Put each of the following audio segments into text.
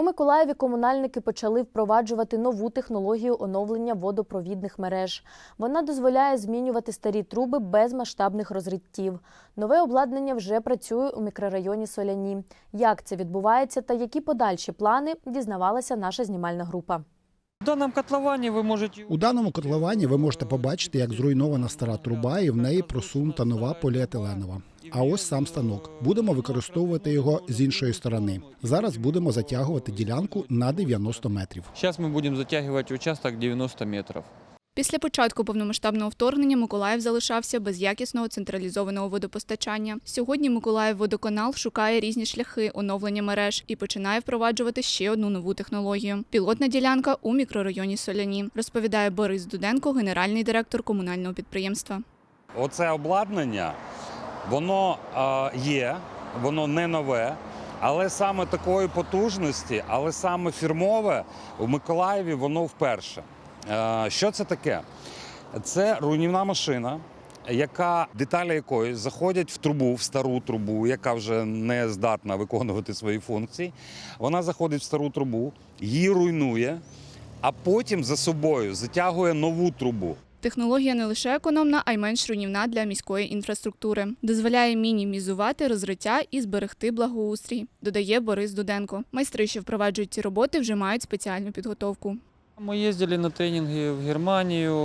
У Миколаєві комунальники почали впроваджувати нову технологію оновлення водопровідних мереж. Вона дозволяє змінювати старі труби без масштабних розриттів. Нове обладнання вже працює у мікрорайоні Соляні. Як це відбувається та які подальші плани, дізнавалася наша знімальна група. У даному котловані ви можете побачити, як зруйнована стара труба, і в неї просунута нова поліетиленова. А ось сам станок. Будемо використовувати його з іншої сторони. Зараз будемо затягувати ділянку на 90 метрів. Зараз ми будемо затягувати участок 90 метрів. Після початку повномасштабного вторгнення Миколаїв залишався без якісного централізованого водопостачання. Сьогодні Миколаїв водоканал шукає різні шляхи оновлення мереж і починає впроваджувати ще одну нову технологію. Пілотна ділянка у мікрорайоні Соляні, розповідає Борис Дуденко, генеральний директор комунального підприємства. Оце обладнання, воно є, воно не нове, але саме такої потужності, але саме фірмове у Миколаєві воно вперше. Е, що це таке? Це руйнівна машина. Яка деталі якої заходять в трубу, в стару трубу, яка вже не здатна виконувати свої функції. Вона заходить в стару трубу, її руйнує, а потім за собою затягує нову трубу. Технологія не лише економна, а й менш руйнівна для міської інфраструктури. Дозволяє мінімізувати розриття і зберегти благоустрій, додає Борис Дуденко. Майстри, що впроваджують ці роботи, вже мають спеціальну підготовку. Ми їздили на тренінги в Германію.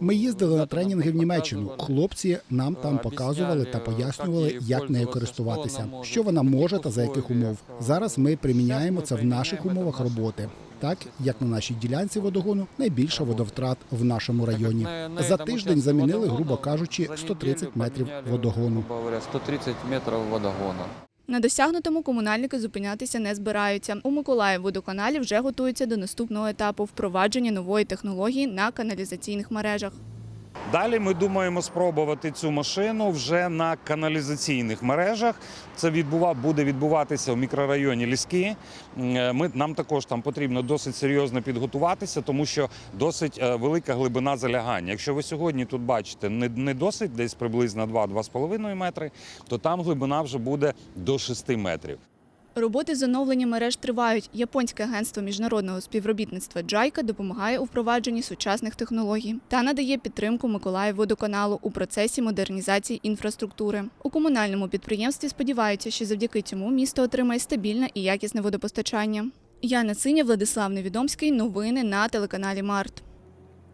Ми їздили на тренінги в Німеччину. Хлопці нам там показували та пояснювали, як нею користуватися, що вона може та за яких умов. Зараз ми приміняємо це в наших умовах роботи. Так як на нашій ділянці водогону найбільше водовтрат в нашому районі. За тиждень замінили, грубо кажучи, 130 метрів водогону. 130 метрів водогону. На досягнутому комунальники зупинятися не збираються. У Миколаївводоканалі вже готуються до наступного етапу впровадження нової технології на каналізаційних мережах. Далі ми думаємо спробувати цю машину вже на каналізаційних мережах. Це відбува, буде відбуватися в мікрорайоні Ліски. Е, Ми, нам також там потрібно досить серйозно підготуватися, тому що досить е, велика глибина залягання. Якщо ви сьогодні тут бачите не, не досить десь приблизно 2-2,5 метри, то там глибина вже буде до 6 метрів. Роботи з оновлення мереж тривають. Японське агентство міжнародного співробітництва Джайка допомагає у впровадженні сучасних технологій та надає підтримку Миколаївводоканалу у процесі модернізації інфраструктури. У комунальному підприємстві сподіваються, що завдяки цьому місто отримає стабільне і якісне водопостачання. Яна Циня, Владислав Невідомський. Новини на телеканалі Март.